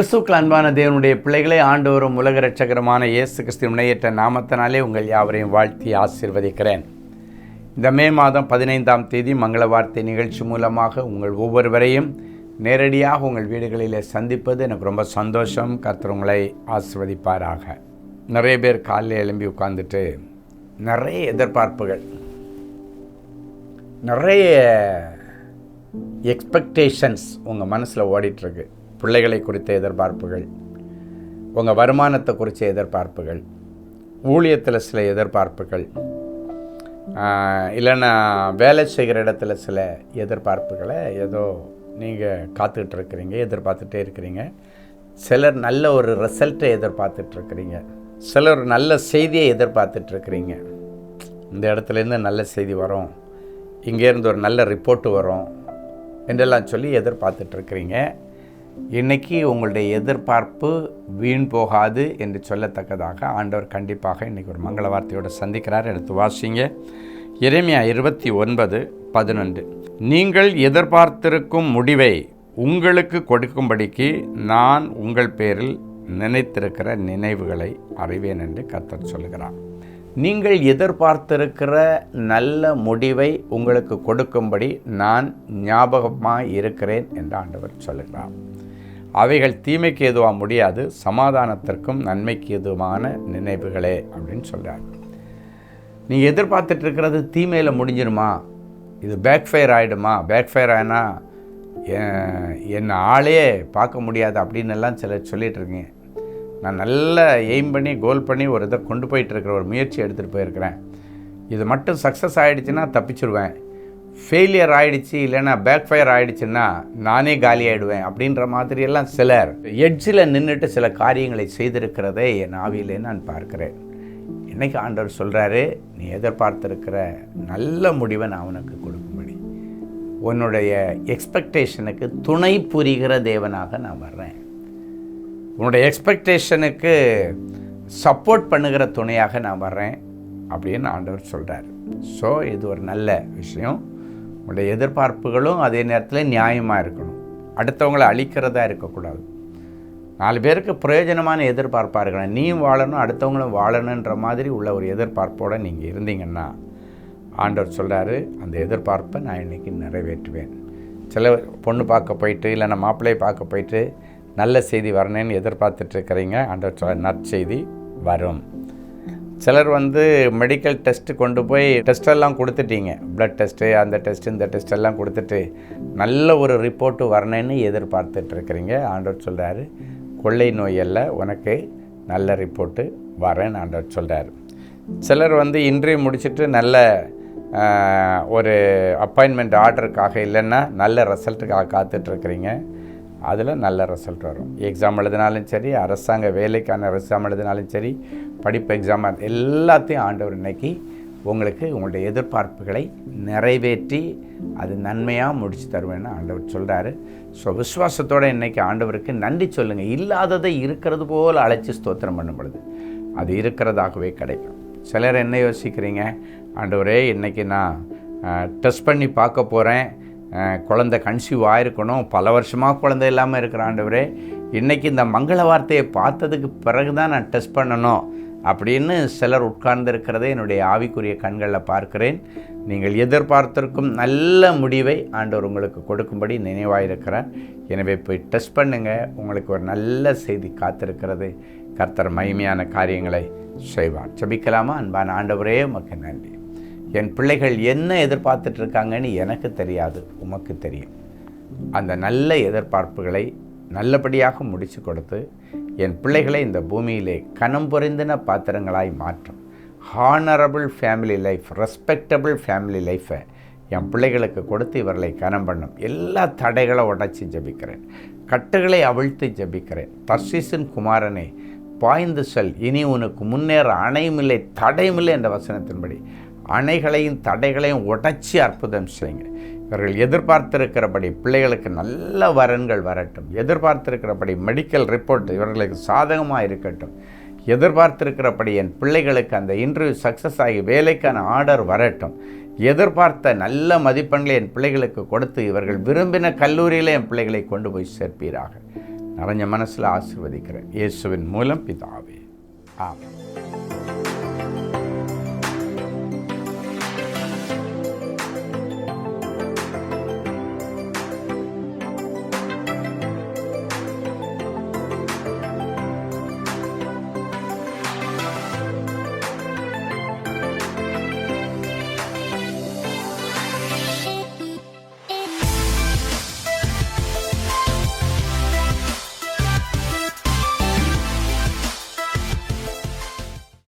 கிறிஸ்துக்கள் அன்பான தேவனுடைய பிள்ளைகளை ஆண்டவரும் உலக ரட்சகரமான இயேசு கிறிஸ்து முனையற்ற நாமத்தினாலே உங்கள் யாவரையும் வாழ்த்தி ஆசீர்வதிக்கிறேன். இந்த மே மாதம் பதினைந்தாம் தேதி மங்கள வார்த்தை நிகழ்ச்சி மூலமாக உங்கள் ஒவ்வொருவரையும் நேரடியாக உங்கள் வீடுகளிலே சந்திப்பது எனக்கு ரொம்ப சந்தோஷம். கர்த்தர் ஆசிர்வதிப்பாராக. நிறைய பேர் காலையில் எழும்பி உட்காந்துட்டு நிறைய எதிர்பார்ப்புகள் நிறைய எக்ஸ்பெக்டேஷன்ஸ் உங்கள் மனசில் ஓடிட்டுருக்கு பிள்ளைகளை குறித்த எதிர்பார்ப்புகள் உங்கள் வருமானத்தை குறித்த எதிர்பார்ப்புகள் ஊழியத்தில் சில எதிர்பார்ப்புகள் இல்லைன்னா வேலை செய்கிற இடத்துல சில எதிர்பார்ப்புகளை ஏதோ நீங்கள் காத்துக்கிட்டு இருக்கிறீங்க எதிர்பார்த்துட்டே இருக்கிறீங்க. சிலர் நல்ல ஒரு ரிசல்ட்டை எதிர்பார்த்துட்ருக்குறீங்க சிலர் நல்ல செய்தியை எதிர்பார்த்துட்ருக்குறீங்க இந்த இடத்துலேருந்து நல்ல செய்தி வரும். இங்கேருந்து ஒரு நல்ல ரிப்போர்ட்டு வரும். என்றெல்லாம் சொல்லி எதிர்பார்த்துட்ருக்குறீங்க இன்னைக்கு உங்களுடைய எதிர்பார்ப்பு வீண் போகாது என்று சொல்லத்தக்கதாக ஆண்டவர் கண்டிப்பாக இன்னைக்கு ஒரு மங்கள வார்த்தையோடு சந்திக்கிறார். எடுத்து வாசிங்க. இறைமையா இருபத்தி ஒன்பது பதினொன்று. நீங்கள் எதிர்பார்த்திருக்கும் முடிவை உங்களுக்கு கொடுக்கும்படிக்கு நான் உங்கள் பேரில் நினைத்திருக்கிற நினைவுகளை அறிவேன் என்று கத்தர் சொல்கிறார் நீங்கள் எதிர்பார்த்திருக்கிற நல்ல முடிவை உங்களுக்கு கொடுக்கும்படி நான் ஞாபகமாக இருக்கிறேன் என்று ஆண்டவர் சொல்கிறார் அவைகள் தீமைக்கு எதுவாக முடியாது சமாதானத்திற்கும் நன்மைக்கு எதுவான நினைவுகளே அப்படின்னு சொல்கிறார் நீங்கள் எதிர்பார்த்துட்டு இருக்கிறது தீமையில் முடிஞ்சிருமா? இது பேக்ஃபயர் ஆகிடுமா பேக் ஃபயர் என் ஆளே பார்க்க முடியாது அப்படின்னு எல்லாம் சிலர் சொல்லிகிட்டு இருக்கீங்க. நான் நல்லா எய்ம் பண்ணி கோல் பண்ணி ஒரு இதை கொண்டு போயிட்டு இருக்கிற ஒரு முயற்சி எடுத்துகிட்டு போயிருக்கிறேன். இது மட்டும் சக்ஸஸ் ஆகிடுச்சுன்னா தப்பிச்சிருவேன். ஃபெயிலியர் ஆகிடுச்சு இல்லைன்னா பேக் ஃபயர் ஆயிடுச்சுன்னா நானே காலி ஆகிடுவேன் அப்படின்ற மாதிரியெல்லாம் சிலர் எட்ஜில் நின்றுட்டு சில காரியங்களை செய்திருக்கிறதை என் ஆவியிலே நான் பார்க்கிறேன். இன்னைக்கு ஆண்டவர் சொல்கிறாரு நீ எதிர்பார்த்துருக்கிற நல்ல முடிவை நான் உனக்கு கொடுக்கும்படி. உன்னுடைய எக்ஸ்பெக்டேஷனுக்கு துணை புரிகிற தேவனாக நான் வர்றேன். உன்னுடைய எக்ஸ்பெக்டேஷனுக்கு சப்போர்ட் பண்ணுகிற துணையாக நான் வர்றேன். அப்படின்னு ஆண்டவர் சொல்கிறார் ஸோ இது ஒரு நல்ல விஷயம். உங்களுடைய எதிர்பார்ப்புகளும் அதே நேரத்தில் நியாயமாக இருக்கணும். அடுத்தவங்களை அழிக்கிறதா இருக்கக்கூடாது. நாலு பேருக்கு பிரயோஜனமான எதிர்பார்ப்பாக இருக்கணும். நீயும் வாழணும் அடுத்தவங்களும் வாழணுன்ற மாதிரி உள்ள ஒரு எதிர்பார்ப்போடு நீங்கள் இருந்தீங்கன்னா ஆண்டவர் சொல்கிறாரு அந்த எதிர்பார்ப்பை நான் இன்றைக்கி நிறைவேற்றுவேன். சில பொண்ணு பார்க்க போயிட்டு இல்லைன்னா மாப்பிள்ளையை பார்க்க போயிட்டு நல்ல செய்தி வரணும்னு எதிர்பார்த்துட்ருக்கிறீங்க ஆண்டவர் சொல்ல நற்செய்தி வரும். சிலர் வந்து மெடிக்கல் டெஸ்ட்டு கொண்டு போய் டெஸ்டெல்லாம் கொடுத்துட்டீங்க. ப்ளட் டெஸ்ட்டு அந்த டெஸ்ட்டு இந்த டெஸ்ட் எல்லாம் கொடுத்துட்டு நல்ல ஒரு ரிப்போர்ட்டு வரணும்னு எதிர்பார்த்துட்ருக்குறீங்க ஆண்டவர் சொல்கிறாரு கொள்ளை நோய் உனக்கு நல்ல ரிப்போர்ட்டு வரேன்னு ஆண்டவர் சொல்கிறார் சிலர் வந்து இன்டர்வியூ முடிச்சுட்டு நல்ல ஒரு அப்பாயின்மெண்ட் ஆர்டருக்காக இல்லைன்னா நல்ல ரிசல்ட்டுக்காக காத்துட்ருக்குறீங்க அதில் நல்ல ரிசல்ட் வரும். எக்ஸாம் எழுதினாலும் சரி அரசாங்க வேலைக்கான எக்ஸாம் எழுதினாலும் சரி படிப்பு எக்ஸாம் எல்லாத்தையும் ஆண்டவர் இன்னைக்கு உங்களுக்கு உங்களுடைய எதிர்பார்ப்புகளை நிறைவேற்றி அது நன்மையாக முடித்து தருவேன்னு ஆண்டவர் சொல்கிறாரு ஸோ விசுவாசத்தோடு இன்றைக்கி ஆண்டவருக்கு நன்றி சொல்லுங்கள் இல்லாததை இருக்கிறது போல் அழைச்சி ஸ்தோத்திரம் பண்ணும் பொழுது அது இருக்கிறதாகவே கிடைக்கும். சிலர் என்ன யோசிக்கிறீங்க? ஆண்டவரே இன்றைக்கி நான் டெஸ்ட் பண்ணி பார்க்க போகிறேன் குழந்தை கன்சீவ் ஆயிருக்கணும் பல வருஷமாக குழந்தை இல்லாமல் இருக்கிற ஆண்டவரே இன்றைக்கி இந்த மங்கள வார்த்தையை பார்த்ததுக்கு பிறகு தான் நான் டெஸ்ட் பண்ணணும் அப்படின்னு சிலர் உட்கார்ந்திருக்கிறதை என்னுடைய ஆவிக்குரிய கண்களில் பார்க்கிறேன். நீங்கள் எதிர்பார்த்திருக்கும் நல்ல முடிவை ஆண்டவர் உங்களுக்கு கொடுக்கும்படி நினைவாக இருக்கிறேன் எனவே போய் டெஸ்ட் பண்ணுங்கள் உங்களுக்கு ஒரு நல்ல செய்தி காத்திருக்கிறது. கர்த்தர் மகிமையான காரியங்களை செய்வார். செபிக்கலாமா அன்பான ஆண்டவரே உமக்கு நன்றி. என் பிள்ளைகள் என்ன எதிர்பார்த்துட்டு இருக்காங்கன்னு எனக்கு தெரியாது உமக்கு தெரியும். அந்த நல்ல எதிர்பார்ப்புகளை நல்லபடியாக முடித்து கொடுத்து என் பிள்ளைகளை இந்த பூமியிலே கனம் புரிந்தின பாத்திரங்களாய் மாற்றும். Honourable family life respectable family லைஃப்பை என் பிள்ளைகளுக்கு கொடுத்து இவர்களை கனம் பண்ணும். எல்லா தடைகளை உடைச்சி ஜெபிக்கிறேன். கட்டுகளை அவிழ்த்து ஜெபிக்கிறேன். தர்ஷிசின் குமாரனே பாய்ந்து செல். இனி உனக்கு முன்னேற அணையுமில்லை தடையுமில்லை என்ற வசனத்தின்படி அணைகளையும் தடைகளையும் உடைச்சி அற்புதம் செய்யுங்க இவர்கள் எதிர்பார்த்திருக்கிறபடி பிள்ளைகளுக்கு நல்ல வரன்கள் வரட்டும். எதிர்பார்த்திருக்கிறபடி மெடிக்கல் ரிப்போர்ட் இவர்களுக்கு சாதகமாக இருக்கட்டும். எதிர்பார்த்திருக்கிறபடி என் பிள்ளைகளுக்கு அந்த இன்டர்வியூ சக்ஸஸ் ஆகி வேலைக்கான ஆர்டர் வரட்டும். எதிர்பார்த்த நல்ல மதிப்பெண்களை என் பிள்ளைகளுக்கு கொடுத்து இவர்கள் விரும்பின கல்லூரியில் என் பிள்ளைகளை கொண்டு போய் சேர்ப்பீராக. நிறைஞ்ச மனசில் ஆசிர்வதிக்கிறேன். இயேசுவின் மூலம் பிதாவே. ஆமாம்